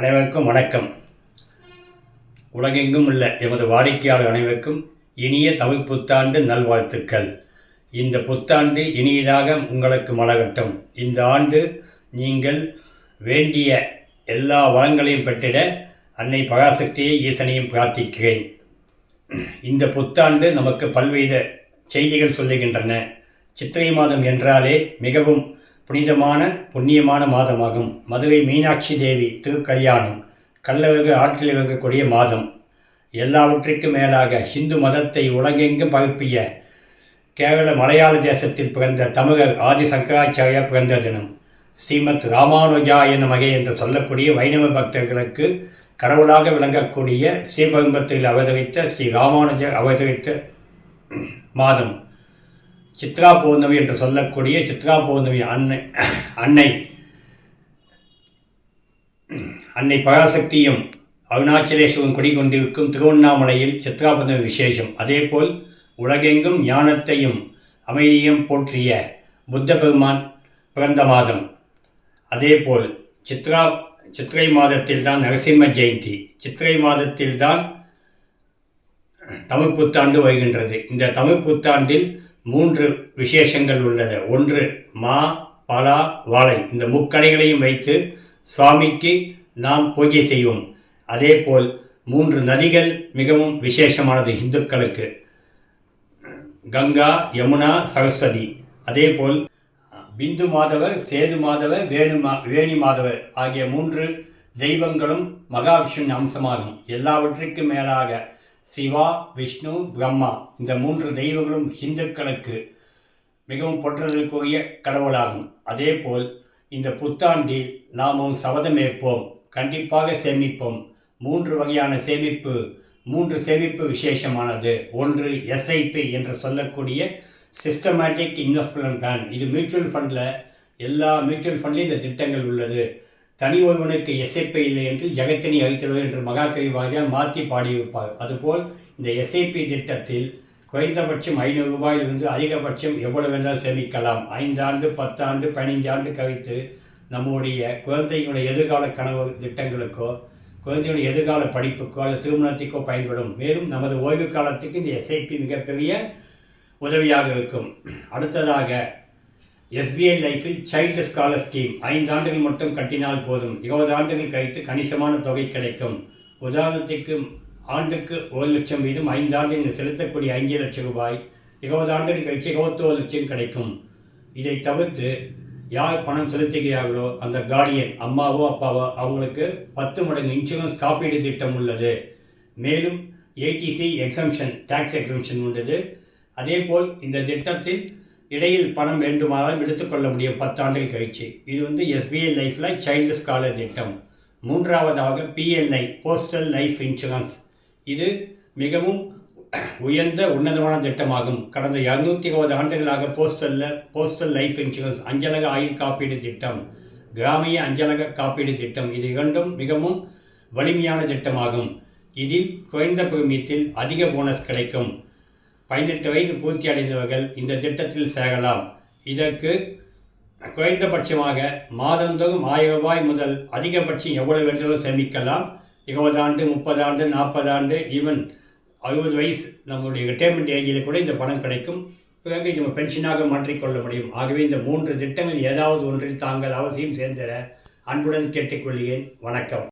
அனைவருக்கும் வணக்கம். உலகெங்கும் உள்ள எமது வாடிக்கையாளர் அனைவருக்கும் இனிய தமிழ் புத்தாண்டு நல்வாழ்த்துக்கள். இந்த புத்தாண்டு இனியதாக உங்களுக்கு மலகட்டும் இந்த ஆண்டு நீங்கள் வேண்டிய எல்லா வளங்களையும் பெற்றிட அன்னை பராசக்தியை ஈசனையும் பிரார்த்திக்கிறேன். இந்த புத்தாண்டு நமக்கு பல்வேறு செய்திகள் சொல்லுகின்றன. சித்திரை மாதம் என்றாலே மிகவும் புனிதமான புண்ணியமான மாதமாகும். மதுரை மீனாட்சி தேவி திருக்கல்யாணம் கல்லவர்கள் ஆற்றில் இருக்கக்கூடிய மாதம். எல்லாவற்றிற்கும் மேலாக ஹிந்து மதத்தை உலகெங்கும் பரப்பிய கேரள மலையாள தேசத்தில் பிறந்த தமிழர் ஆதி சங்கராச்சாரியா பிறந்த தினம். ஸ்ரீமத் ராமானுஜாய நமகே என்று சொல்லக்கூடிய வைணவ பக்தர்களுக்கு கடவுளாக விளங்கக்கூடிய ஸ்ரீபெரும்பத்தில் அவதரித்த ஸ்ரீ ராமானுஜர் அவதரித்த மாதம். சித்ரா பௌர்ணமி என்று சொல்லக்கூடிய சித்ரா பௌர்ணமி அன்னை அன்னை அன்னை பராசக்தியும் அருணாச்சலேஸ்வரன் குடிகொண்டிருக்கும் திருவண்ணாமலையில் சித்ரா பௌர்ணமி விசேஷம். அதேபோல் உலகெங்கும் ஞானத்தையும் அமைதியும் போற்றிய புத்த பெருமான் பிறந்த மாதம். அதேபோல் சித்ரா சித்திரை மாதத்தில் தான் நரசிம்ம ஜெயந்தி. சித்திரை மாதத்தில் தான் தமிழ் புத்தாண்டு வருகின்றது. இந்த தமிழ் புத்தாண்டில் மூன்று விசேஷங்கள் உள்ளது. ஒன்று மா பலா வாழை. இந்த முக்கடைகளையும் வைத்து சுவாமிக்கு நாம் பூஜை செய்வோம். அதேபோல் மூன்று நதிகள் மிகவும் விசேஷமானது இந்துக்களுக்கு. கங்கா யமுனா சரஸ்வதி. அதேபோல் பிந்து மாதவர் சேது மாதவர் வேணு மா வேணி மாதவர் ஆகிய மூன்று தெய்வங்களும் மகாவிஷ்ணுவின் அம்சமாகும். எல்லாவற்றிற்கும் மேலாக சிவா விஷ்ணு பிரம்மா இந்த மூன்று தெய்வங்களும் இந்துக்களுக்கு மிகவும் போற்றுதலுக்குரிய கடவுளாகும். அதேபோல் இந்த புத்தாண்டில் நாமும் சபதமேற்போம் கண்டிப்பாக சேமிப்போம். மூன்று வகையான சேமிப்பு மூன்று சேமிப்பு விசேஷமானது. ஒன்று எஸ்ஐபி என்று சொல்லக்கூடிய சிஸ்டமேட்டிக் இன்வெஸ்ட்மெண்ட் பிளான் இது மியூச்சுவல் ஃபண்டில் எல்லா மியூச்சுவல் ஃபண்ட்லேயும் இந்த திட்டங்கள் உள்ளது. தனி ஒருவனுக்கு எஸ்ஐபி இல்லை என்று ஜெகத்தினி அழித்தவர் என்று மகாகவி வாரியார் மாற்றி பாடியிருப்பார். அதுபோல் இந்த எஸ்ஐபி திட்டத்தில் குறைந்தபட்சம் ஐநூறு ரூபாயிலிருந்து அதிகபட்சம் எவ்வளவு வேணாலும் சேமிக்கலாம். ஐந்தாண்டு பத்தாண்டு பதினைஞ்சாண்டு கழித்து நம்முடைய குழந்தைகளுடைய எதிர்கால கனவு திட்டங்களுக்கோ குழந்தையுடைய எதிர்கால படிப்புக்கோ அல்லது திருமணத்திற்கோ பயன்படும். மேலும் நமது ஓய்வு காலத்துக்கு இந்த எஸ்ஐபி மிகப்பெரிய உதவியாக இருக்கும். அடுத்ததாக எஸ்பிஐ லைஃபில் சைல்டு ஸ்காலர் ஸ்கீம் ஐந்து ஆண்டுகள் மட்டும் கட்டினால் போதும். இருபது ஆண்டுகள் கழித்து கணிசமான தொகை கிடைக்கும். உதாரணத்திற்கு ஆண்டுக்கு ஒரு லட்சம் வீதம் ஐந்து ஆண்டுகள் செலுத்தக்கூடிய அஞ்சு லட்சம் ரூபாய் இருபது ஆண்டுகள் கழித்து இருபத்தோரு லட்சம் கிடைக்கும். இதை தவிர்த்து யார் பணம் செலுத்துகிறார்களோ அந்த கார்டியன் அம்மாவோ அப்பாவோ அவங்களுக்கு பத்து மடங்கு இன்சூரன்ஸ் காப்பீடு திட்டம் உள்ளது. மேலும் ஏடிசி எக்ஸம்ஷன் டேக்ஸ் எக்ஸம்ஷன் உள்ளது அதேபோல் இந்த திட்டத்தில் இடையில் பணம் வேண்டுமானாலும் எடுத்துக்கொள்ள முடியும். பத்தாண்டுகள் கழிச்சு. இது வந்து எஸ்பிஐ லைஃப்பில் சைல்டு ஸ்காலர் திட்டம். மூன்றாவதாக பிஎல்ஐ போஸ்டல் லைஃப் இன்சூரன்ஸ் இது மிகவும் உயர்ந்த உன்னதமான திட்டமாகும். கடந்த இரநூத்தி இருபது ஆண்டுகளாக போஸ்டலில் போஸ்டல் லைஃப் இன்சூரன்ஸ் அஞ்சலக ஆயுள் காப்பீடு திட்டம் கிராமிய அஞ்சலக காப்பீடு திட்டம். இது இரண்டும் மிகவும் வலிமையான திட்டமாகும். இதில் குறைந்த பிரமியத்தில் அதிக போனஸ் கிடைக்கும். பதினெட்டு வயது பூர்த்தி அடைந்தவர்கள் இந்த திட்டத்தில் சேரலாம். இதற்கு குறைந்தபட்சமாக மாதந்தோறும் ஆயிரம் ரூபாய் முதல் அதிகபட்சம் எவ்வளவு வேண்டாலும் சேமிக்கலாம். இருபது ஆண்டு முப்பது ஆண்டு நாற்பது ஆண்டு ஈவன் அறுபது வயசு நம்முடைய ரிட்டையர்மெண்ட் ஏஜில் கூட இந்த பணம் கிடைக்கும். பிறகு நம்ம பென்ஷனாக மாற்றிக்கொள்ள முடியும். ஆகவே இந்த மூன்று திட்டங்கள் ஏதாவது ஒன்றில் தாங்கள் அவசியம் சேர்ந்திட அன்புடன் கேட்டுக்கொள்கிறேன். வணக்கம்.